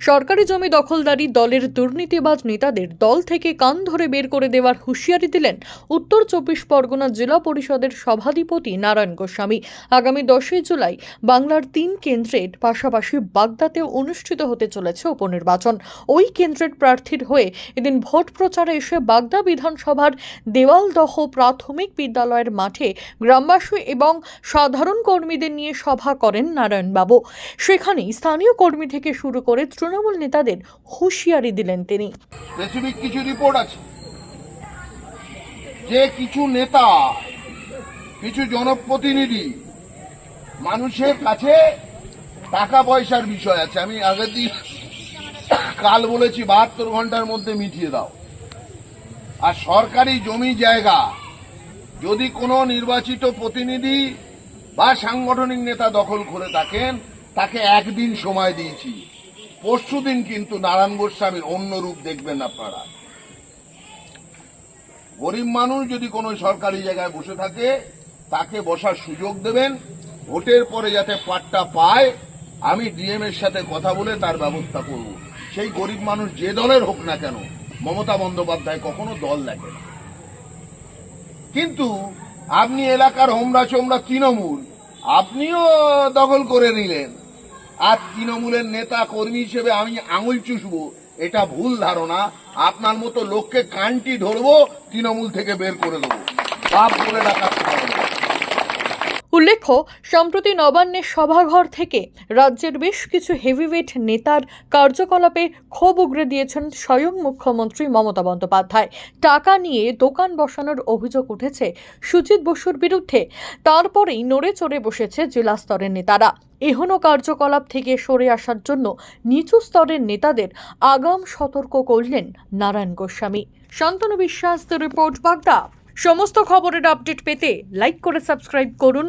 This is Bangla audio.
সরকারি জমি দখলদারি দলের দুর্নীতিবাজ নেতাদের দল থেকে কান ধরে বের করে দেওয়ার হুঁশিয়ারি দিলেন উত্তর চব্বিশ পরগনা জেলা পরিষদের সভাধিপতি নারায়ণ গোস্বামী। আগামী দশই জুলাই বাংলার তিন কেন্দ্রের পাশাপাশি বাগদাতেও অনুষ্ঠিত হতে চলেছে উপনির্বাচন। ওই কেন্দ্রের প্রার্থীর হয়ে এদিন ভোট প্রচারে এসে বাগদা বিধানসভার দেওয়ালদহ প্রাথমিক বিদ্যালয়ের মাঠে গ্রামবাসী এবং সাধারণ কর্মীদের নিয়ে সভা করেন নারায়ণবাবু। সেখানেই স্থানীয় কর্মী থেকে শুরু করে তৃণমূল নেতাদের হুঁশিয়ারি দিলেন তিনি। স্পেসিফিক কিছু রিপোর্ট আছে। যে কিছু নেতা, কিছু জনপ্রতিনিধি মানুষের কাছে টাকা পয়সার বিষয় আছে। আমি আগের দিন কাল বলেছি, বাহাত্তর ঘণ্টার মধ্যে মিটিয়ে দাও। আর সরকারি জমি জায়গা, যদি কোনো নির্বাচিত প্রতিনিধি বা সাংগঠনিক নেতা দখল করে থাকেন, তাকে একদিন সময় দিয়েছি। পরশু দিন কিন্তু নারায়ণ গোস্বামীর অন্য রূপ দেখবেন আপনারা। গরিব মানুষ যদি কোনো সরকারি জায়গায় বসে থাকে, তাকে বসার সুযোগ দেবেন, ভোটের পরে যাতে পাট্টা পায়, আমি ডিএম এর সাথে কথা বলে তার ব্যবস্থা করব। সেই গরিব মানুষ যে দলের হোক না কেন, মমতা বন্দ্যোপাধ্যায় কখনো দল দেখে কিন্তু আপনি এলাকার হোমরা চোমরা তৃণমূল, আপনিও দখল করে নিলেন। আর তৃণমূলের নেতা কর্মী হিসেবে আমি আঙুল চুষবো। এটা ভুল ধারণা। আপনার মতো লোককে কানটি ধরবো, তৃণমূল থেকে বের করে দেবো। বাপ বলে ডাকাতে। উল্লেখ্য, সম্প্রতি নবান্নের সভাঘর থেকে রাজ্যের বেশ কিছু হেভিওয়েট নেতার কার্যকলাপে ক্ষোভ উগরে দিয়েছেন স্বয়ং মুখ্যমন্ত্রী মমতা বন্দ্যোপাধ্যায়। টাকা নিয়ে দোকান বসানোর অভিযোগ উঠেছে সুজিত বসুর বিরুদ্ধে। তারপরেই নড়ে চড়ে বসেছে জেলা স্তরের নেতারা। এহন কার্যকলাপ থেকে সরে আসার জন্য নিচু স্তরের নেতাদের আগাম সতর্ক করলেন নারায়ণ গোস্বামী। শান্তনু বিশ্বাস, রিপোর্ট, বাগদা। সমস্ত খবরের আপডেট পেতে লাইক করে সাবস্ক্রাইব করুন।